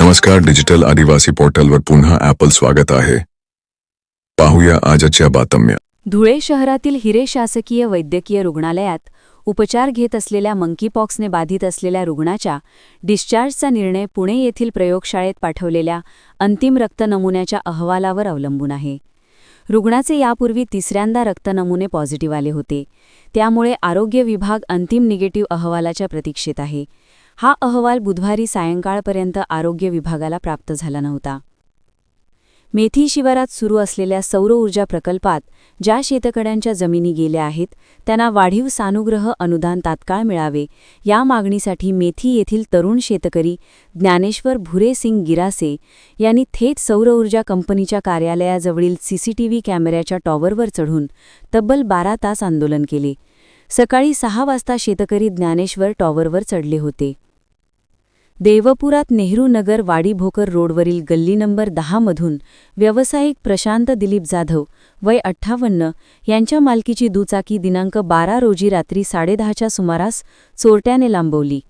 नमस्कार डिजिटल आदिवासी पोर्टलवर पुन्हा ॲपल स्वागत आहे. पाहूया आजच्या बातम्या. धुळे शहरातील हिरे शासकीय वैद्यकीय रुग्णालयात उपचार घेत असलेल्या मंकीपॉक्सने बाधित असलेल्या रुग्णाच्या डिस्चार्जचा निर्णय पुणे येथील प्रयोगशाळेत पाठवलेल्या अंतिम रक्त नमुन्याच्या अहवालावर अवलंबून आहे. रुग्णाचे यापूर्वी तिसऱ्यांदा रक्त नमुने पॉझिटिव्ह आले होते. त्यामुळे आरोग्य विभाग अंतिम निगेटिव्ह अहवालाच्या प्रतीक्षेत आहे. हा अहवाल बुधवारी सायंकाळपर्यंत आरोग्य विभागाला प्राप्त झाला नव्हता. मेथी शिवारात सुरू असलेल्या सौर ऊर्जा प्रकल्पात ज्या शेतकऱ्यांच्या जमिनी गेल्या आहेत त्यांना वाढीव सानुग्रह अनुदान तात्काळ मिळावे या मागणीसाठी मेथी येथील तरुण शेतकरी ज्ञानेश्वर भुरेसिंग गिरासे यांनी थेट सौर ऊर्जा कंपनीच्या कार्यालयाजवळील सीसीटीव्ही कॅमेऱ्याच्या टॉवरवर चढून तब्बल बारा तास आंदोलन केले. सकाळी सहा वाजता शेतकरी ज्ञानेश्वर टॉवरवर चढले होते. देवपुरात नेहरू नगर वाडीभोकर रोडवरील गल्ली नंबर दहामधून व्यावसायिक प्रशांत दिलीप जाधव वय अठ्ठावन्न यांच्या मालकीची दुचाकी दिनांक बारा रोजी रात्री साडेदहाच्या सुमारास चोरट्याने लांबवली.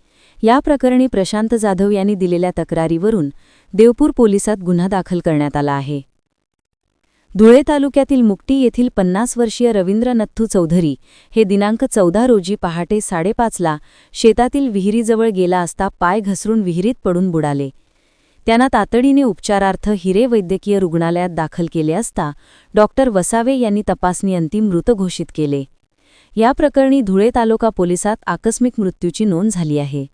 या प्रकरणी प्रशांत जाधव यांनी दिलेल्या तक्रारीवरून देवपूर पोलिसात गुन्हा दाखल करण्यात आला आहे. धुळे तालुक्यातील मुक्टी येथील पन्नास वर्षीय रवींद्र नथ्थू चौधरी हे दिनांक चौदा रोजी पहाटे साडेपाचला शेतातील विहिरीजवळ गेला असता पाय घसरून विहिरीत पडून बुडाले. त्यांना तातडीने उपचारार्थ हिरे वैद्यकीय रुग्णालयात दाखल केले असता डॉक्टर वसावे यांनी तपासणी अंतिम मृत घोषित केले. या प्रकरणी धुळे तालुका पोलिसात आकस्मिक मृत्यूची नोंद झाली आहे.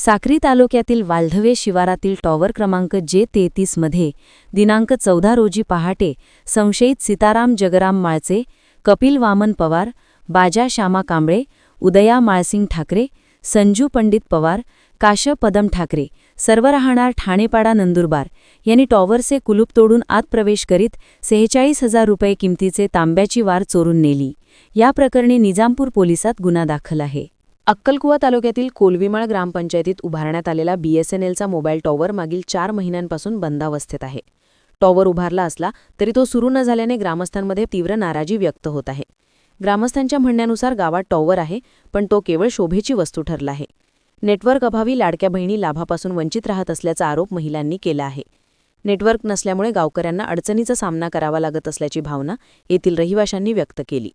साक्री तालुक्यातील वाल्धवे शिवारातील टॉवर क्रमांक जे तेहतीसमध्ये दिनांक चौदा रोजी पहाटे संशयित सीताराम जगराम माळचे कपिल वामन पवार बाजा श्यामा कांबळे उदया माळसिंग ठाकरे संजू पंडित पवार काश पदम ठाकरे सर्व राहणार ठाणेपाडा नंदुरबार यांनी टॉवरचे कुलूप तोडून आत प्रवेश करीत सेहेचाळीस हजार रुपये किमतीचे तांब्याची वार चोरून नेली. या प्रकरणी निजामपूर पोलिसात गुन्हा दाखल आहे. अक्कलकुवा तालुक्यातील कोलविमाळ ग्रामपंचायतीत उभारण्यात आलेला बीएसएनएलचा मोबाईल टॉवर मागील चार महिन्यांपासून बंदावस्थेत आहे. टॉवर उभारला असला तरी तो सुरू न झाल्याने ग्रामस्थांमध्ये तीव्र नाराजी व्यक्त होत आहे. ग्रामस्थांच्या म्हणण्यानुसार गावात टॉवर आहे पण तो केवळ शोभेची वस्तू ठरला आहे. नेटवर्क अभावी लाडक्या बहिणी लाभापासून वंचित राहत असल्याचा आरोप महिलांनी केला आहे. नेटवर्क नसल्यामुळे गावकऱ्यांना अडचणीचा सामना करावा लागत असल्याची भावना येथील रहिवाशांनी व्यक्त केली.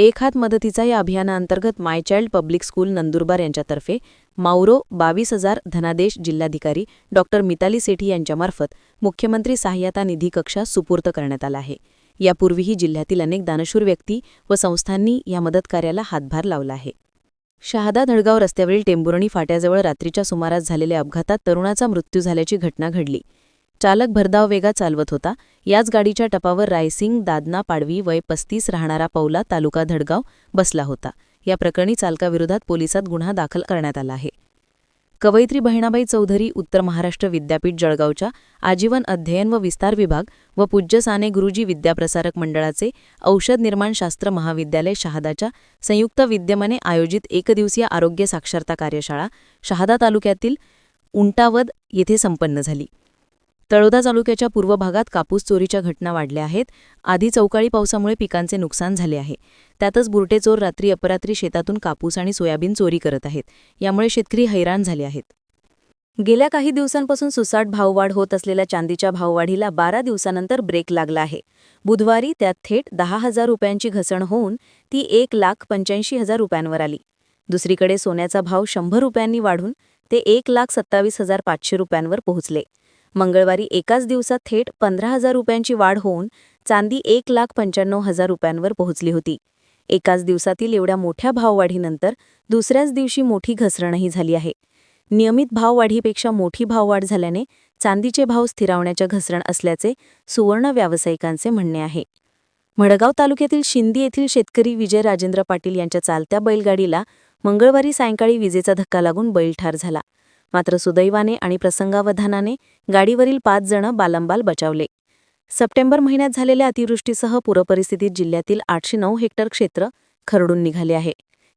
एक हात मदतीचा या अभियानाअंतर्गत my child public school Nandurbar यांच्यातर्फे माऊरो बावीस हजार धनादेश जिल्हाधिकारी डॉक्टर मिताली सेठी यांच्यामार्फत मुख्यमंत्री सहाय्यता निधी कक्षा सुपूर्त करण्यात आला आहे. यापूर्वीही जिल्ह्यातील अनेक दानशूर व्यक्ती व संस्थांनी या मदतकार्याला हातभार लावला आहे. शहादा धडगाव रस्त्यावरील टेंबुरणी फाट्याजवळ रात्रीच्या सुमारास झालेल्या अपघातात तरुणाचा मृत्यू झाल्याची घटना घडली. चालक भरधाव वेगात चालवत होता. याच गाडीच्या टपावर रायसिंग दादना पाडवी वय पस्तीस राहणारा पौला तालुका धडगाव बसला होता. या प्रकरणी चालकाविरोधात पोलिसात गुन्हा दाखल करण्यात आला आहे. कवयित्री बहिणाबाई चौधरी उत्तर महाराष्ट्र विद्यापीठ जळगावच्या आजीवन अध्ययन व विस्तार विभाग व पूज्य साने गुरुजी विद्याप्रसारक मंडळाचे औषध निर्माणशास्त्र महाविद्यालय शहादाच्या संयुक्त विद्यमाने आयोजित एकदिवसीय आरोग्य साक्षरता कार्यशाळा शहादा तालुक्यातील उंटावद येथे संपन्न झाली. तळोदा तालुक्याच्या पूर्व भागात कापूस चोरीच्या घटना वाढल्या आहेत. आधी चौकाळी पावसामुळे पिकांचे नुकसान झाले आहे. त्यातच बुरटे चोर रात्री अपरात्री शेतातून कापूस आणि सोयाबीन चोरी करत आहेत. यामुळे शेतकरी हैराण झाले आहेत. गेल्या काही दिवसांपासून सुसाट भाववाढ होत असलेल्या चांदीच्या भाववाढीला बारा दिवसानंतर ब्रेक लागला आहे. बुधवारी त्यात थेट दहा हजार रुपयांची घसरण होऊन ती एक लाख पंच्याऐंशी हजार रुपयांवर आली. दुसरीकडे सोन्याचा भाव शंभर रुपयांनी वाढून ते एक लाख सत्तावीस हजार पाचशे रुपयांवर पोहोचले. मंगळवारी एकाच दिवसात थेट पंधरा हजार रुपयांची वाढ होऊन चांदी एक लाख पंच्याण्णव हजार रुपयांवर पोहोचली होती. एकाच दिवसातील एवढ्या मोठ्या भाववाढीनंतर दुसऱ्याच दिवशी मोठी घसरणही झाली आहे. नियमित भाववाढीपेक्षा मोठी भाववाढ झाल्याने चांदीचे भाव स्थिरावण्याच्या घसरण असल्याचे सुवर्ण व्यावसायिकांचे म्हणणे आहे. मडगाव तालुक्यातील शिंदी येथील शेतकरी विजय राजेंद्र पाटील यांच्या चालत्या बैलगाडीला मंगळवारी सायंकाळी विजेचा धक्का लागून बैल ठार झाला. मात्र सुदैवाने आणि प्रसंगावधानाने गाडीवरील पाच जण बालंबाल बचावले. सप्टेंबर महिन्यात झालेल्या अतिवृष्टीसह पूरपरिस्थितीत जिल्ह्यातील आठशे नऊ हेक्टर क्षेत्र खरडून निघाले आहे.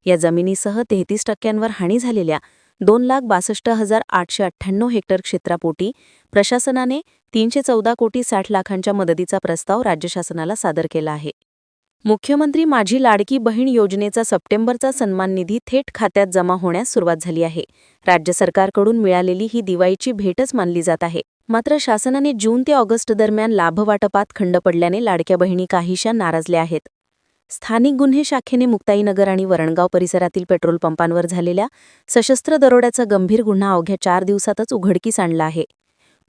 या जमिनीसह तेहतीस टक्क्यांवर हानी झालेल्या दोन लाख बासष्ट हजार आठशे अठ्ठ्याण्णव हेक्टर क्षेत्रापोटी प्रशासनाने तीनशे चौदा कोटी साठ लाखांच्या मदतीचा प्रस्ताव राज्य शासनाला सादर केला आहे. मुख्यमंत्री माझी लाडकी बहीण योजनेचा सप्टेंबरचा सन्मान निधी थेट खात्यात जमा होण्यास सुरुवात झाली आहे. राज्य सरकारकडून मिळालेली ही दिवाळीची भेटच मानली जात आहे. मात्र शासनाने जून ते ऑगस्ट दरम्यान लाभवाटपात खंड पडल्याने लाडक्या बहिणी काहीशा नाराजल्या आहेत. स्थानिक गुन्हे शाखेने मुक्ताईनगर आणि वरणगाव परिसरातील पेट्रोल पंपांवर झालेल्या सशस्त्र दरोड्याचा गंभीर गुन्हा अवघ्या चार दिवसातच उघडकीस आणला आहे.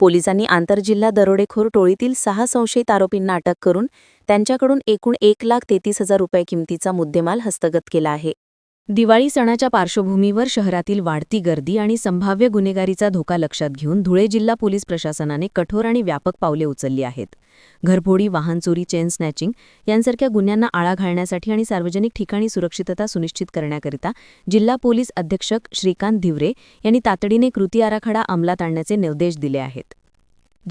पोलिसांनी आंतरजिल्हा दरोडेखोर टोळीतील सहा संशयित आरोपींना अटक करून त्यांच्याकडून एकूण एक लाख तेतीस हजार रुपये किमतीचा मुद्देमाल हस्तगत केला आहे. दिवाळी सणाच्या पार्श्वभूमीवर शहरातील वाढती गर्दी आणि संभाव्य गुन्हेगारीचा धोका लक्षात घेऊन धुळे जिल्हा पोलीस प्रशासनाने कठोर आणि व्यापक पावले उचलली आहेत. घरफोडी वाहन चोरी चेन स्नॅचिंग यांसारख्या गुन्ह्यांना आळा घालण्यासाठी आणि सार्वजनिक ठिकाणी सुरक्षितता सुनिश्चित करण्याकरिता जिल्हा पोलीस अधीक्षक श्रीकांत धिवरे यांनी तातडीने कृती आराखडा अंमलात आणण्याचे निर्देश दिले आहेत.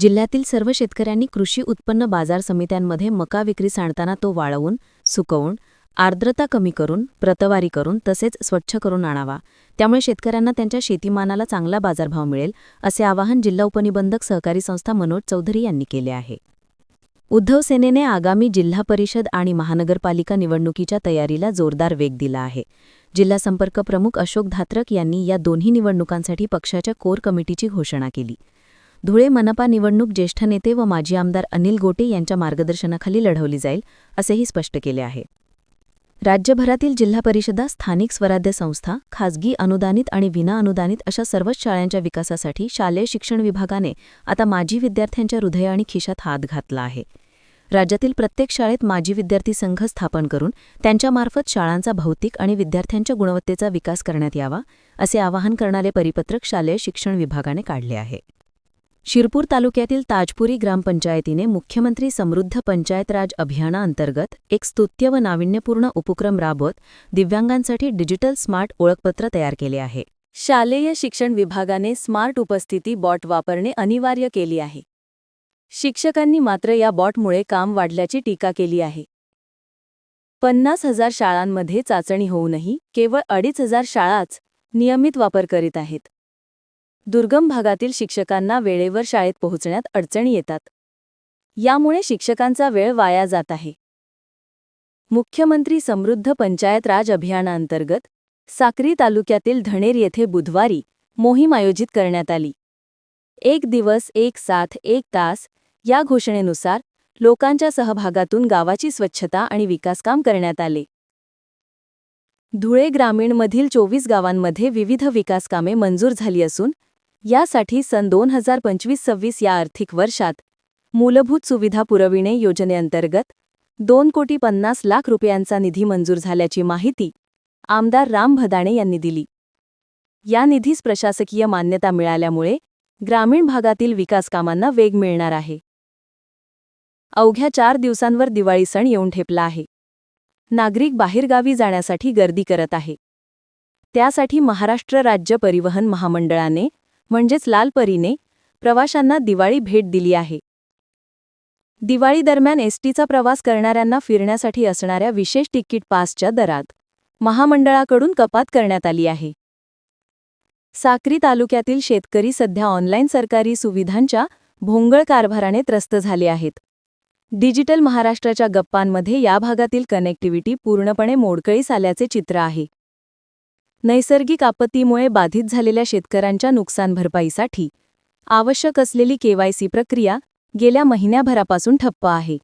जिल्ह्यातील सर्व शेतकऱ्यांनी कृषी उत्पन्न बाजार समित्यांमध्ये मका विक्री सांडताना तो वाळवून सुकवून आर्द्रता कमी करून प्रतवारी करून तसेच स्वच्छ करून आणावा. त्यामुळे शेतकऱ्यांना त्यांच्या शेतीमानाला चांगला बाजारभाव मिळेल असे आवाहन जिल्हा उपनिबंधक सहकारी संस्था मनोज चौधरी यांनी केले आहे. उद्धव सेनेने आगामी जिल्हा परिषद आणि महानगरपालिका निवडणुकीच्या तयारीला जोरदार वेग दिला आहे. जिल्हा संपर्क प्रमुख अशोक धात्रक यांनी या दोन्ही निवडणुकांसाठी पक्षाच्या कोर कमिटीची घोषणा केली. धुळे मनपा निवडणूक ज्येष्ठ नेते व माजी आमदार अनिल गोटे यांच्या मार्गदर्शनाखाली लढवली जाईल असेही स्पष्ट केले आहे. राज्यभरातील जिल्हा परिषदा स्थानिक स्वराज्य संस्था खाजगी अनुदानित आणि विना अनुदानित अशा सर्वच शाळांच्या विकासासाठी शालेय शिक्षण विभागाने आता माजी विद्यार्थ्यांच्या हृदय आणि खिशात हात घातला आहे. राज्यातील प्रत्येक शाळेत माजी विद्यार्थी संघ स्थापन करून त्यांच्यामार्फत शाळांचा भौतिक आणि विद्यार्थ्यांच्या गुणवत्तेचा विकास करण्यात यावा असे आवाहन करणारे परिपत्रक शालेय शिक्षण विभागाने काढले आहे. शिरपूर तालुक्यातील ताजपुरी ग्रामपंचायतीने मुख्यमंत्री समृद्ध पंचायत राज अभियानाअंतर्गत एक स्तुत्य व नाविन्यपूर्ण उपक्रम राबवत दिव्यांगांसाठी डिजिटल स्मार्ट ओळखपत्र तयार केले आहे. शालेय शिक्षण विभागाने स्मार्ट उपस्थिती बॉट वापरणे अनिवार्य केली आहे. शिक्षकांनी मात्र या बॉटमुळे काम वाढल्याची टीका केली आहे. पन्नास हजार शाळांमध्ये चाचणी होऊनही केवळ अडीच हजार शाळाच नियमित वापर करीत आहेत. दुर्गम भागातील शिक्षकांना वेळेवर शाळेत पोहोचण्यात अडचणी येतात. यामुळे शिक्षकांचा वेळ वाया जात आहे. मुख्यमंत्री समृद्ध पंचायत राज अभियानाअंतर्गत साक्री तालुक्यातील धणेर येथे बुधवारी मोहीम आयोजित करण्यात आली. एक दिवस एक साथ एक तास या घोषणेनुसार लोकांच्या सहभागातून गावाची स्वच्छता आणि विकासकाम करण्यात आले. धुळे ग्रामीणमधील चोवीस गावांमध्ये विविध विकासकामे मंजूर झाली असून यासाठी सन दोन हजार पंचवीस सव्वीस या आर्थिक वर्षात मूलभूत सुविधा पुरविणे योजनेअंतर्गत दोन कोटी पन्नास लाख रुपयांचा निधी मंजूर झाल्याची माहिती आमदार राम भदाणे यांनी दिली. या निधीस प्रशासकीय मान्यता मिळाल्यामुळे ग्रामीण भागातील विकासकामांना वेग मिळणार आहे. अवघ्या चार दिवसांवर दिवाळी सण येऊन ठेपला आहे. नागरिक बाहेरगावी जाण्यासाठी गर्दी करत आहे. त्यासाठी महाराष्ट्र राज्य परिवहन महामंडळाने म्हणजेच लाल परीने प्रवाशांना दिवाळी भेट दिली आहे. दिवाळी दरम्यान एसटीचा प्रवास करणाऱ्यांना फिरण्यासाठी असणाऱ्या विशेष तिकीट पासच्या दरात महामंडळाकडून कपात करण्यात आली आहे. साक्री तालुक्यातील शेतकरी सध्या ऑनलाईन सरकारी सुविधांच्या भोंगळ कारभाराने त्रस्त झाले आहेत. डिजिटल महाराष्ट्राच्या गप्पांमध्ये या भागातील कनेक्टिव्हिटी पूर्णपणे मोडकळीस आल्याचे चित्र आहे. नैसर्गिक आपत्तीमुळे बाधित झालेल्या शेतकऱ्यांच्या नुकसान भरपाईसाठी आवश्यक असलेली केवायसी प्रक्रिया गेल्या महिन्याभरापासून ठप्प आहे.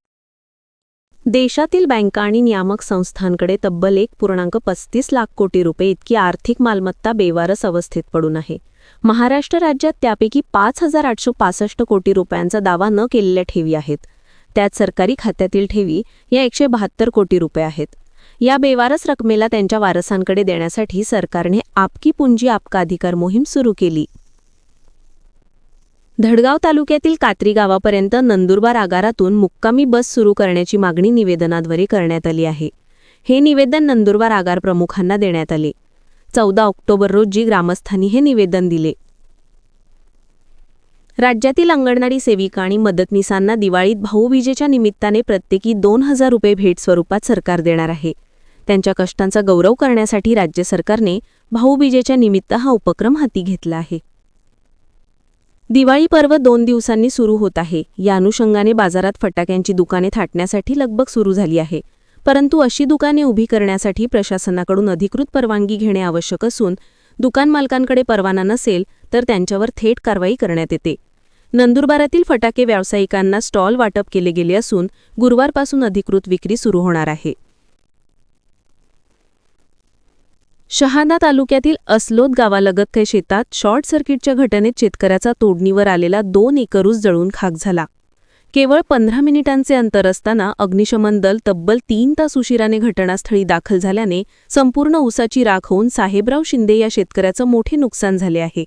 देशातील बँका आणि नियामक संस्थांकडे तब्बल एक पूर्णांक पस्तीस लाख कोटी रुपये इतकी आर्थिक मालमत्ता बेवारस अवस्थेत पडून आहे. महाराष्ट्र राज्यात त्यापैकी पाच हजार आठशे पासष्ट कोटी रुपयांचा दावा न केलेल्या ठेवी आहेत. त्यात सरकारी खात्यातील ठेवी या एकशे बहात्तर कोटी रुपये आहेत. या बेवारस रकमेला त्यांच्या वारसांकडे देण्यासाठी सरकारने आपकी पुंजी आपका अधिकार मोहीम सुरू केली. धडगाव तालुक्यातील कात्री गावापर्यंत नंदुरबार आगारातून मुक्कामी बस सुरू करण्याची मागणी निवेदनाद्वारे करण्यात आली आहे. हे निवेदन नंदुरबार आगार प्रमुखांना देण्यात आले. चौदा ऑक्टोबर रोजी ग्रामस्थांनी हे निवेदन दिले. राज्यातील अंगणवाडी सेविका आणि मदतनीसांना दिवाळीत भाऊबीजेच्या निमित्ताने प्रत्येकी दोन हजार रुपये भेट स्वरूपात सरकार देणार आहे. त्यांच्या कष्टांचा गौरव करण्यासाठी राज्य सरकारने भाऊबीजेच्या निमित्त हा उपक्रम हाती घेतला आहे. दिवाळी पर्व दोन दिवसांनी सुरू होत आहे. या अनुषंगाने बाजारात फटाक्यांची दुकाने थाटण्यासाठी लगबग सुरू झाली आहे. परंतु अशी दुकाने उभी करण्यासाठी प्रशासनाकडून अधिकृत परवानगी घेणे आवश्यक असून दुकान मालकांकडे परवाना नसेल तर त्यांच्यावर थेट कारवाई करण्यात येते. नंदुरबारातील फटाके व्यावसायिकांना स्टॉल वाटप केले गेले असून गुरुवारपासून अधिकृत विक्री सुरू होणार आहे. शहादा तालुक्यातील असलोद गावालगत काही शेतात शॉर्ट सर्किटच्या घटनेत शेतकऱ्याचा तोडणीवर आलेला दोन एकर ऊस जळून खाक झाला. केवळ पंधरा मिनिटांचे अंतर असताना अग्निशमन दल तब्बल तीन तास उशिराने घटनास्थळी दाखल झाल्याने संपूर्ण ऊसाची राख होऊन साहेबराव शिंदे या शेतकऱ्याचं मोठे नुकसान झाले आहे.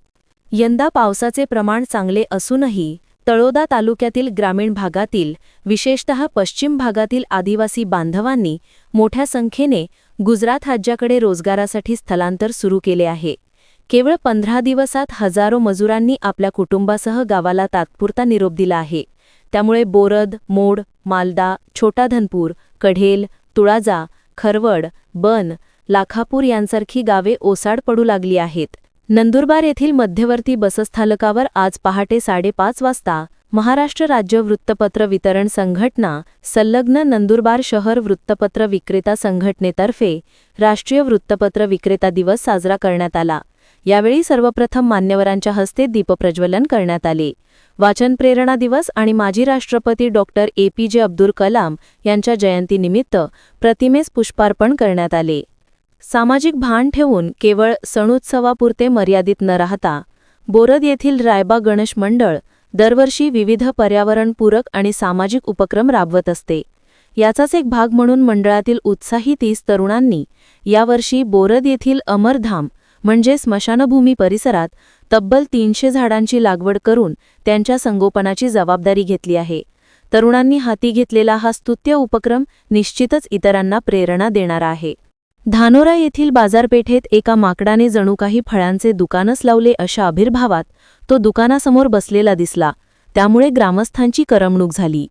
यंदा पावसाचे प्रमाण चांगले असूनही तळोदा तालुक्यातील ग्रामीण भागातील विशेषतः पश्चिम भागातील आदिवासी बांधवांनी मोठ्या संख्येने गुजरात राज्याकडे रोजगारासाठी स्थलांतर सुरू केले आहे. केवळ पंधरा दिवसात हजारो मजुरांनी आपल्या कुटुंबासह गावाला तात्पुरता निरोप दिला आहे. त्यामुळे बोरद मोड मालदा छोटा धनपूर कढेल तुळाजा खरवड बन लाखापूर यांसारखी गावे ओसाड पडू लागली आहेत. नंदुरबार येथील मध्यवर्ती बसस्थानकावर आज पहाटे साडेपाच वाजता महाराष्ट्र राज्य वृत्तपत्र वितरण संघटना संलग्न नंदुरबार शहर वृत्तपत्र विक्रेता संघटनेतर्फे राष्ट्रीय वृत्तपत्र विक्रेता दिवस साजरा करण्यात आला. यावेळी सर्वप्रथम मान्यवरांच्या हस्ते दीपप्रज्वलन करण्यात आले. वाचन प्रेरणा दिवस आणि माजी राष्ट्रपती डॉक्टर ए. पी. जे. अब्दुल कलाम यांच्या जयंतीनिमित्त प्रतिमेस पुष्पार्पण करण्यात आले. सामाजिक भान ठेवून केवळ सणोत्सवापुरते मर्यादित न राहता बोरद येथील रायबा गणेश मंडळ दरवर्षी विविध पर्यावरणपूरक आणि सामाजिक उपक्रम राबवत असते. याचाच एक भाग म्हणून मंडळातील उत्साही तीस तरुणांनी यावर्षी बोरद येथील अमरधाम म्हणजे स्मशानभूमी परिसरात तब्बल तीनशे झाडांची लागवड करून त्यांच्या संगोपनाची जबाबदारी घेतली आहे. तरुणांनी हाती घेतलेला हा स्तुत्य उपक्रम निश्चितच इतरांना प्रेरणा देणारा आहे. धानोरा येथील बाजारपेठेत एका माकडाने जणू काही फळांचे दुकानच लावले अशा आविर्भावात तो दुकानासमोर बसलेला दिसला. त्यामुळे ग्रामस्थांची करमणूक झाली.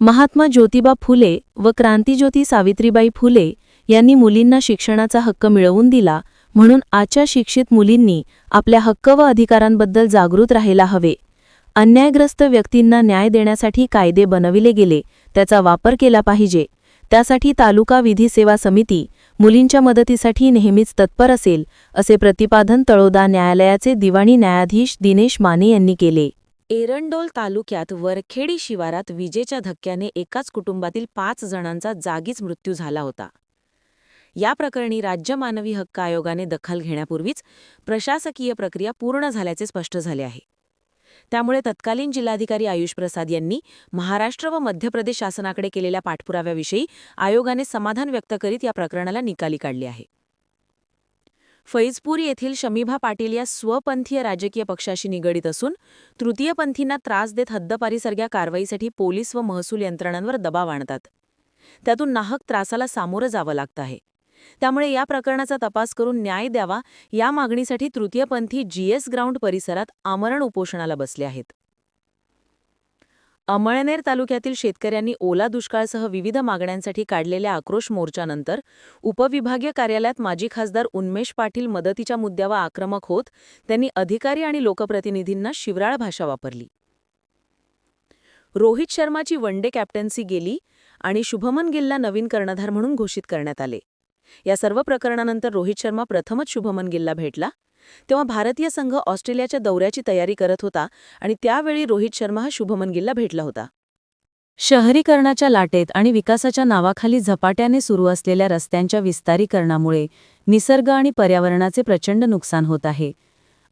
महात्मा ज्योतिबा फुले व क्रांतीज्योती सावित्रीबाई फुले यांनी मुलींना शिक्षणाचा हक्क मिळवून दिला म्हणून आजच्या शिक्षित मुलींनी आपल्या हक्क व अधिकारांबद्दल जागृत राहायला हवे. अन्यायग्रस्त व्यक्तींना न्याय देण्यासाठी कायदे बनविले गेले. त्याचा वापर केला पाहिजे. त्यासाठी तालुका विधी सेवा समिती मुलींच्या मदतीसाठी नेहमीच तत्पर असेल असे प्रतिपादन तळोदा न्यायालयाचे दिवाणी न्यायाधीश दिनेश माने यांनी केले. एरंडोल तालुक्यात वरखेडी शिवारात विजेच्या धक्क्याने एकाच कुटुंबातील पाच जणांचा जागीच मृत्यू झाला होता. या प्रकरणी राज्य मानवी हक्क आयोगाने दखल घेण्यापूर्वीच प्रशासकीय प्रक्रिया पूर्ण झाल्याचे स्पष्ट झाले आहे. त्यामुळे तत्कालीन जिल्हाधिकारी आयुष प्रसाद यांनी महाराष्ट्र व मध्य प्रदेश शासनाकडे केलेल्या पाठपुराव्याविषयी आयोगाने समाधान व्यक्त करीत या प्रकरणाला निकाली काढले आहे. फैजपूर येथील शमीभा पाटील या स्वपंथीय राजकीय पक्षाशी निगडीत असून तृतीयपंथींना त्रास देत हद्दपारीसारख्या कारवाईसाठी पोलीस व महसूल यंत्रणांवर दबाव आणतात. त्यातून नाहक त्रासाला सामोरं जावं लागतं आहे. त्यामुळे या प्रकरणाचा तपास करून न्याय द्यावा. या मागणीसाठी तृतीयपंथी जीएस ग्राउंड परिसरात आमरण उपोषणाला बसले आहेत. अमळनेर तालुक्यातील शेतकऱ्यांनी ओला दुष्काळसह विविध मागण्यांसाठी काढलेल्या आक्रोश मोर्चानंतर उपविभागीय कार्यालयात माजी खासदार उन्मेष पाटील मदतीच्या मुद्द्यावर आक्रमक होत त्यांनी अधिकारी आणि लोकप्रतिनिधींना शिवराळ भाषा वापरली. रोहित शर्माची वनडे कॅप्टन्सी गेली आणि शुभमन गिलला नवीन कर्णधार म्हणून घोषित करण्यात आले. या सर्व प्रकरणानंतर रोहित शर्मा प्रथमच शुभमन गिलला भेटला. तेव्हा भारतीय संघ ऑस्ट्रेलियाच्या दौऱ्याची तयारी करत होता आणि त्यावेळी रोहित शर्मा हा शुभमन गिलला भेटला होता. शहरीकरणाच्या लाटेत आणि विकासाच्या नावाखाली झपाट्याने सुरू असलेल्या रस्त्यांच्या विस्तारीकरणामुळे निसर्ग आणि पर्यावरणाचे प्रचंड नुकसान होत आहे.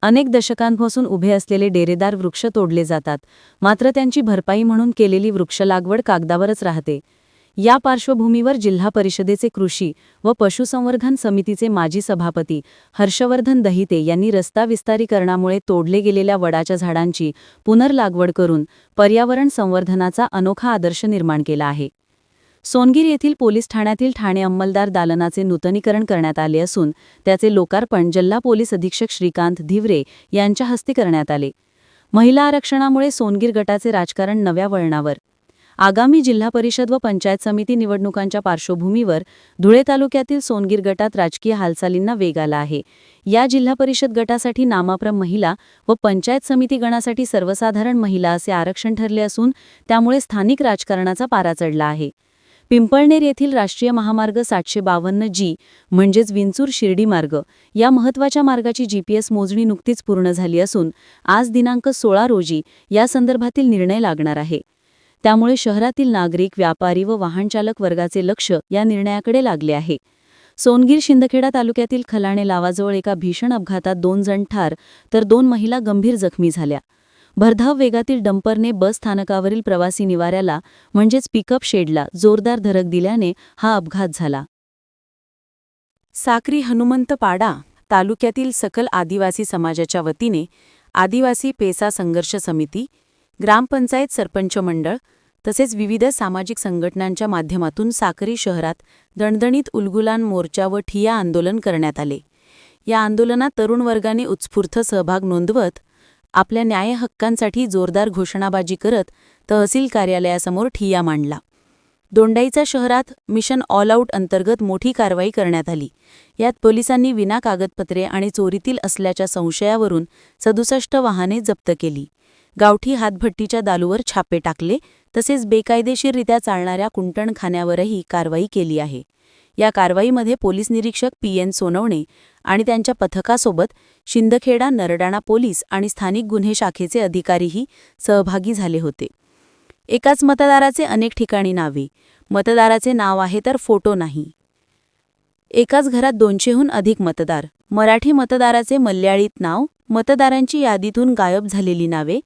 अनेक दशकांपासून उभे असलेले डेरेदार वृक्ष तोडले जातात मात्र त्यांची भरपाई म्हणून केलेली वृक्षलागवड कागदावरच राहते. या पार्श्वभूमीवर जिल्हा परिषदेचे कृषी व पशुसंवर्धन समितीचे माजी सभापती हर्षवर्धन दहिते यांनी रस्ता विस्तारीकरणामुळे तोडले गेलेल्या वडाच्या झाडांची पुनर्लागवड करून पर्यावरण संवर्धनाचा अनोखा आदर्श निर्माण केला आहे. सोनगीर येथील पोलीस ठाण्यातील ठाणे अंमलदार दालनाचे नूतनीकरण करण्यात आले असून त्याचे लोकार्पण जिल्हा पोलीस अधीक्षक श्रीकांत धिवरे यांच्या हस्ते करण्यात आले. महिला आरक्षणामुळे सोनगीर गटाचे राजकारण नव्या वळणावर. आगामी जिल्हा परिषद व पंचायत समिती निवडणुकांच्या पार्श्वभूमीवर धुळे तालुक्यातील सोनगीर गटात राजकीय हालचालींना वेग आला आहे. या जिल्हा परिषद गटासाठी नामाप्रम महिला व पंचायत समिती गणासाठी सर्वसाधारण महिला असे आरक्षण ठरले असून त्यामुळे स्थानिक राजकारणाचा पारा चढला आहे. पिंपळनेर येथील राष्ट्रीय महामार्ग सातशे बावन्न जी म्हणजेच विंचूर शिर्डी मार्ग या महत्त्वाच्या मार्गाची जीपीएस मोजणी नुकतीच पूर्ण झाली असून आज दिनांक सोळा रोजी या संदर्भातील निर्णय लागणार आहे. त्यामुळे शहरातील नागरिक व्यापारी व वाहनचालक वर्गाचे लक्ष या निर्णयाकडे लागले आहे. सोनगीर शिंदखेडा तालुक्यातील खलाणे लावाजवळ एका भीषण अपघातात दोन जण ठार तर दोन महिला गंभीर जखमी झाल्या. भरधाव वेगातील डंपरने बस स्थानकावरील प्रवासी निवाऱ्याला म्हणजेच पिकअप शेडला जोरदार धडक दिल्याने हा अपघात झाला. साक्री हनुमंतपाडा तालुक्यातील सकल आदिवासी समाजाच्या वतीने आदिवासी पेसा संघर्ष समिती ग्रामपंचायत सरपंच मंडळ तसेच विविध सामाजिक संघटनांच्या माध्यमातून साखरी शहरात दणदणीत उलगुलान मोर्चा व ठिया आंदोलन करण्यात आले. या आंदोलनात तरुण वर्गाने उत्स्फूर्त सहभाग नोंदवत आपल्या न्याय हक्कांसाठी जोरदार घोषणाबाजी करत तहसील कार्यालयासमोर ठिया मांडला. दोंडाईचा शहरात मिशन ऑल आऊट अंतर्गत मोठी कारवाई करण्यात आली. यात पोलिसांनी विना कागदपत्रे आणि चोरीतील असल्याच्या संशयावरून सदुसष्ट वाहने जप्त केली. गावठी हातभट्टीच्या दालूवर छापे टाकले तसेच बेकायदेशीररित्या चालणाऱ्या कुंटणखान्यावरही कारवाई केली आहे. या कारवाईमध्ये पोलीस निरीक्षक पी एन सोनवणे आणि त्यांच्या पथकासोबत शिंदखेडा नरडाणा पोलीस आणि स्थानिक गुन्हे शाखेचे अधिकारीही सहभागी झाले होते. एकाच मतदाराचे अनेक ठिकाणी नावे. मतदाराचे नाव आहे तर फोटो नाही. एकाच घरात दोनशेहून अधिक मतदार. मराठी मतदाराचे मल्याळीत नाव मतदारांची यादीतून गायब झालेली नावे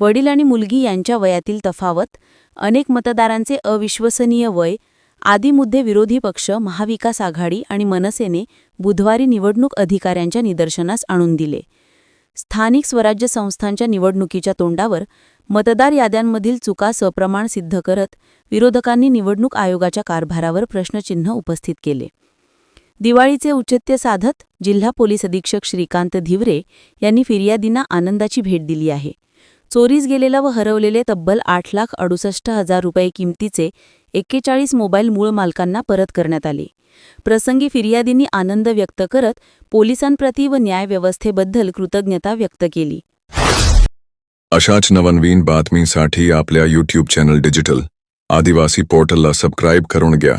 वडील आणि मुलगी यांच्या वयातील तफावत अनेक मतदारांचे अविश्वसनीय वय आदी मुद्दे विरोधी पक्ष महाविकास आघाडी आणि मनसेने बुधवारी निवडणूक अधिकाऱ्यांच्या निदर्शनास आणून दिले. स्थानिक स्वराज्य संस्थांच्या निवडणुकीच्या तोंडावर मतदार याद्यांमधील चुका सप्रमाण सिद्ध करत विरोधकांनी निवडणूक आयोगाच्या कारभारावर प्रश्नचिन्ह उपस्थित केले. दिवाळीचे औचित्य साधत जिल्हा पोलीस अधीक्षक श्रीकांत धिवरे यांनी फिर्यादींना आनंदाची भेट दिली आहे. चोरीस गेलेला व हरवलेले तब्बल आठ लाख अडुसष्ट हजार रुपये किमतीचे एक्केचाळीस मोबाईल मूळ मालकांना परत करण्यात आले. प्रसंगी फिर्यादींनी आनंद व्यक्त करत पोलिसांप्रती व न्यायव्यवस्थेबद्दल कृतज्ञता व्यक्त केली. अशाच नवनवीन बातमीसाठी आपल्या यूट्यूब चॅनल डिजिटल आदिवासी पोर्टलला सबस्क्राईब करून घ्या.